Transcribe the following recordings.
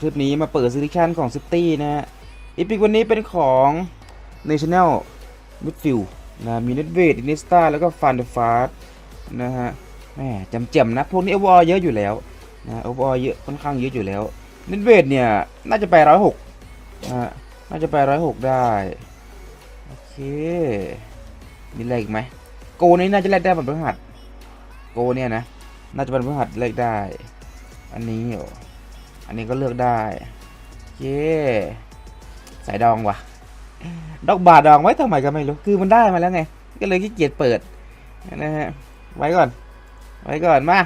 คลิปนี้มาเปิดซิลิชันของ City นะฮะอีพิกวันนี้เป็นของ National Midfield นะมีเน d เวดอินิสตาแล้วก็ฟันเดฟาร์นะฮะแหมจำจำๆนะ พวกนี้เอวอเยอะอยู่แล้วนะเอวอเยอะค่อนข้างเยอะอยู่แล้วเน d เวดเนี่ย น่าจะไปร้อยหกนะน่าจะไปร้อยหกได้ โอเคมีอะไรอีกไหมโกนี้น่าจะแลกได้บนพฤหัสโกเนี่ยนะ น่าจะเป็นพฤหัสแลกได้ อันนี้เหรอ อันนี้ก็เลือกได้โอเคสายดองว่ะ ดอกบาดองไว้ทำไมก็ไม่รู้ คือมันได้มาแล้วไง ก็เลยขี้เกียจเปิดนะฮะ ไว้ก่อน ไว้ก่อนมา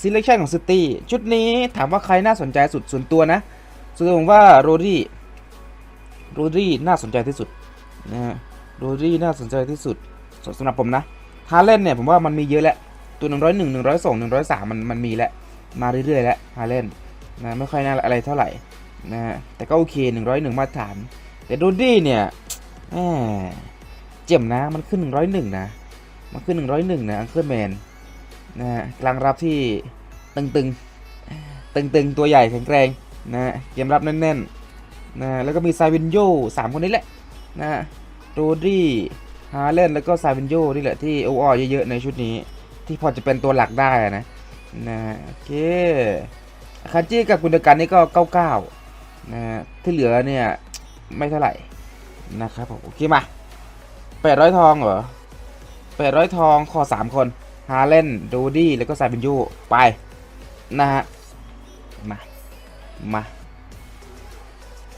selection ของ City ชุดนี้ถามว่าใครน่าสนใจสุดส่วนตัวนะ ส่วนตัวผมว่าโรดี้โรดี้น่าสนใจที่สุดนะฮะโรดี้น่าสนใจที่สุดสำหรับผมนะฮาเล่นเนี่ยผมว่ามันมีเยอะแล้ว ตัว 101 102 103 มันมันมีแล้ว มาเรื่อยๆแล้วฮาเล่น นะไม่ค่อยน่าอะไรเท่าไหร่นะฮะแต่ก็โอเค 101 มาตรฐาน แต่โดดี้เนี่ยแหมเจ็มนะมันขึ้น 101 นะ มันขึ้น 101 นะอังเคิลแมนนะฮะกลางรับที่ตึงๆตึงๆตัวใหญ่แข็งแกรงนะฮะเกมรับแน่นๆนะแล้วก็มีซาวินโยสามคนนี้แหละนะโรดี้ฮาเลนแล้วก็ซาวินโยนี่แหละที่โออเยอะๆในชุดนี้ ที่พอจะเป็นตัวหลักได้นะนะโอเค อาคันจิกับกุนเดกันนี่ก็99นะฮะที่เหลือเนี่ยไม่เท่าไหร่นะครับผมโอเคมา800ทองเหรอ800ทองขอ3คนฮาเลนโดดี้แล้วก็ซาบินยูไปนะฮะมามา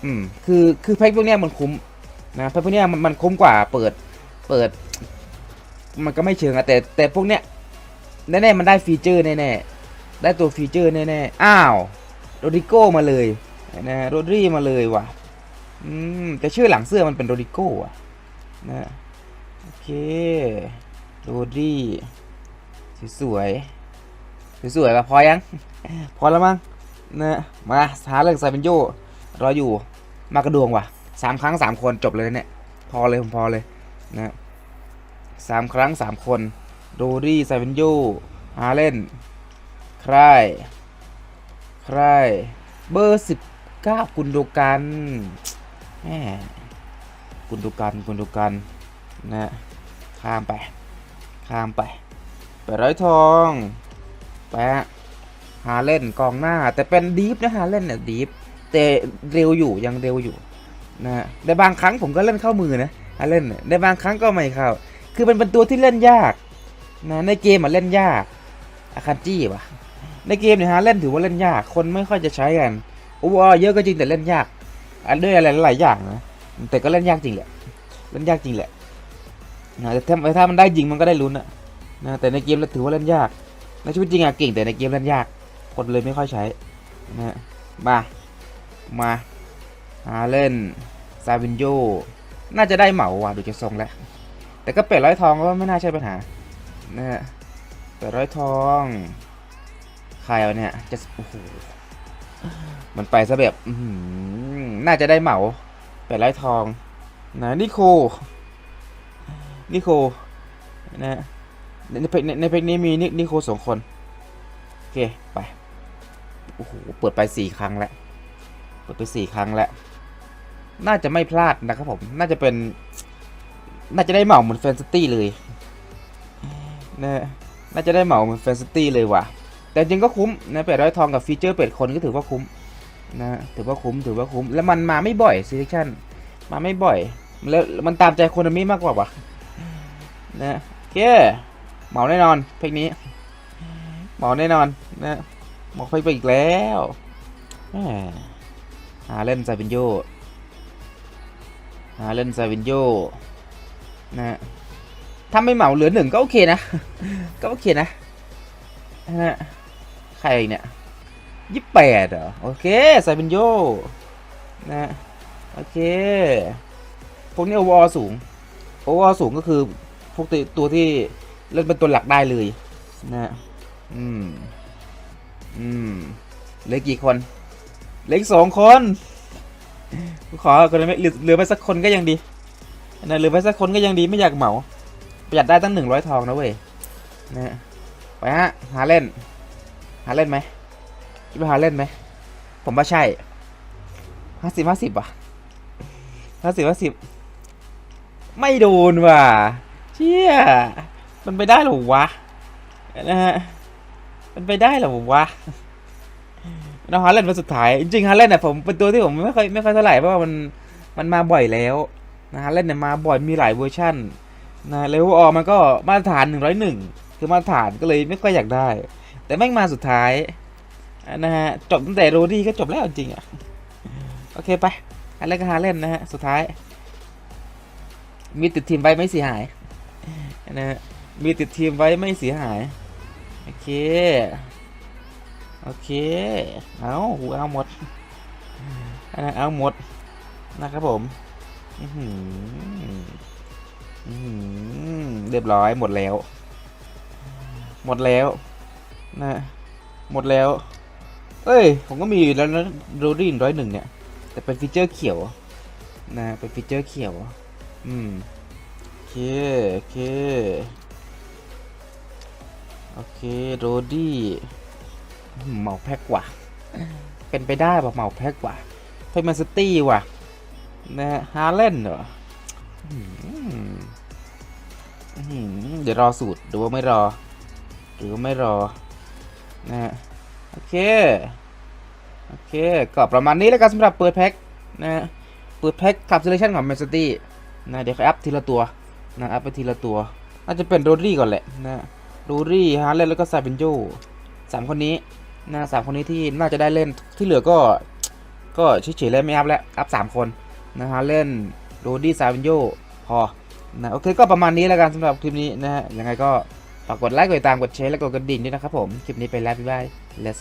อืมคือคือแพ็คพวกเนี้ยมันคุ้มนะแพ็คพวกเนี้ยมันมันคุ้มกว่าเปิดเปิด มันก็ไม่เชิงอะแต่แต่พวกเนี้ยแน่ๆมันได้ฟีเจอร์แน่ๆ ได้ตัวฟีเจอร์แน่ๆ อ้าว โรดิโก้มาเลยนะโรดรีมาเลยว่ะ อืมแต่ชื่อหลังเสื้อมันเป็นโรดิโก้อะนะโอเคโรดรีสวยๆสวยๆป่ะพอยัง พอแล้วมั้งนะมาหาเรื่องซาเบนโยรออยู่มากระดวงว่ะสามครั้งสามคนจบเลยเนี่ย พอเลยผมพอเลยนะสามครั้งสามคนโดดี้ซเบนโยฮาเลน ใคร ใคร เบอร์สิบเก้ากุนโดกันแหมกุนโดกันกุนโดกันนะข้ามไป ข้ามไป ไปร้อยทองแปะหาเล่นกองหน้า แต่เป็นดีฟนะหาเล่นเนี่ยดีฟแต่เร็วอยู่ยังเร็วอยู่นะฮะในบางครั้งผมก็เล่นเข้ามือนะหาเล่นเนี่ยในบางครั้งก็ไม่เข้า คือมันเป็นตัวที่เล่นยากนะในเกมมันเล่นยากอาคันจี้วะ ในเกมเนี่ยฮะเล่นถือว่าเล่นยาก คนไม่ค่อยจะใช้กันโอ้โหเยอะก็จริงแต่เล่นยากอันด้วยอะไรหลายอย่างนะแต่ก็เล่นยากจริงแหละเล่นยากจริงแหละนะแต่ถ้าถ้ามันได้จริงมันก็ได้ลุ้นอะนะแต่ในเกมเราถือว่าเล่นยากในชีวิตจริงอะเก่งแต่ในเกมเล่นยากคนเลยไม่ค่อยใช้นะมามาหาเล่นซาวินโยน่าจะได้เหมาว่ะดูจากทรงแล้วแต่ก็เป็ดร้อยทองก็ไม่น่าใช่ปัญหานะฮะเป็ดร้อยทอง ครเอาเนี่ยจะโอ้โหมันไปซะแบบน่าจะได้เหมาเป็ดร้อยทองนะนิโคนิโคนะในในเพจในเพจนี้มีนินิโคสองคน โอเค ไปโอ้โหเปิดไปสี่ครั้งแล้วเปิดไปสี่ครั้งแล้วน่าจะไม่พลาดนะครับผม น่าจะเป็น น่าจะได้เหมาเหมือนแฟนซิตี้เลยนะน่าจะได้เหมาเหมือนแฟนซิตี้เลยว่ะ แต่จริงก็คุ้มนะเป็ดร้อยทองกับฟีเจอร์เป็ดคนก็ถือว่าคุ้มนะถือว่าคุ้มถือว่าคุ้มแล้วมันมาไม่บ่อยซีเลคชั่นมาไม่บ่อย แล้วมันตามใจคนมีมากกว่าวะนะโอเคเหมาแน่นอนเพลงนี้เหมาแน่นอนนะเหมาไปไปอีกแล้วแหาเล่นซาวินโยหาเล่นซาวินโยนะถ้าไม่เหมาเหลือหนึ่งก็โอเคนะ ก็โอเคนะ ฮะใครเนี่ยยี่แปดเหรอ โอเคใส่เป็นโยนะ โอเค พวกนี้โอวอร์สูงโอวอร์สูงก็คือ พวกตัวที่เล่นเป็นตัวหลักได้เลยนะอืม อืมเหลือกี่คนเหลืออีกสองคนขอคนไม่เรือเหลือไปสักคนก็ยังดีนะเหลือไปสักคนก็ยังดีไม่อยากเหมาประหยัดได้ตั้งหนึ่งร้อยทองนะเว้ยนะ ไปฮะหาเล่น หาเล่นไหมคิดว่าหาเล่นไหมผมว่าใช่ห้าสิบห้าสิบว่ะห้าสิบห้าสิบไม่โดนว่ะเชี่ยมันไปได้หรอวะนะฮะมันไปได้หรอวะเราฮาร์เลนมาสุดท้ายจริงๆฮาร์เลนเนี่ยผมเป็นตัวที่ผมไม่ค่อยไม่ค่อยเท่าไหร่เพราะว่ามันมันมาบ่อยแล้วนะฮาร์เลนเนี่ยมาบ่อยมีหลายเวอร์ชันนะเลเวลออมันก็มาตรฐานหนึ่งร้อยหนึ่ง คือมาตรฐานก็เลยไม่ค่อยอยากได้ แต่แม่งมาสุดท้ายนะฮะจบตั้งแต่โรดี้ก็จบแล้วจริงอะโอเคไปอะไรก็ฮาเล่นนะฮะสุดท้าย มีติดทีมไว้ไม่เสียหายนะฮะมีติดทีมไว้ไม่เสียหายโอเคโอเคเอาหูเอาหมดอันนั้นเอาหมดนะครับผมอือหือเรียบร้อยหมดแล้ว หมดแล้วนะหมดแล้ว เอ้ย ผมก็มีแล้วนะโรดี้ร้อยหนึ่งเนี่ย แต่เป็นฟีเจอร์เขียวนะเป็นฟีเจอร์เขียว อืมโอเคโอเคโอเคโรดี้เหมาแพ็กกว่ะเป็นไปได้ป่ะเหมาแพ็กกว่ะเฟย์แมนซิตี้ว่ะนะฮาเลนเหรออืมอื้อหือเดี๋ยวรอสูตรหรือว่าไม่รอ หรือไม่รอนะฮะโอเคโอเคก็ประมาณนี้แล้วกันสำหรับเปิดแพ็กนะฮะเปิดแพ็กขับเซเลชันของแมนซิตี้นะเดี๋ยวค่อยอัพทีละตัวนะอัพไปทีละตัว น่าจะเป็นโรดี้ก่อนแหละนะโรดี้ฮาร์เลนแล้วก็ซาเบนโยสามคนนี้นะสามคนนี้ที่น่าจะได้เล่นที่เหลือก็ก็เฉยๆเล่นไม่อัพแล้วอัพสามคนนะฮาร์เลนโรดี้ซาเบนโยพอนะโอเคก็ประมาณนี้แล้วกันสำหรับคลิปนี้นะฮะยังไงก็ ฝากกดไลค์กดติดตามกดแชร์และกดกระดิ่งด้วยนะครับผม คลิปนี้ไปแล้วบ๊ายบาย let's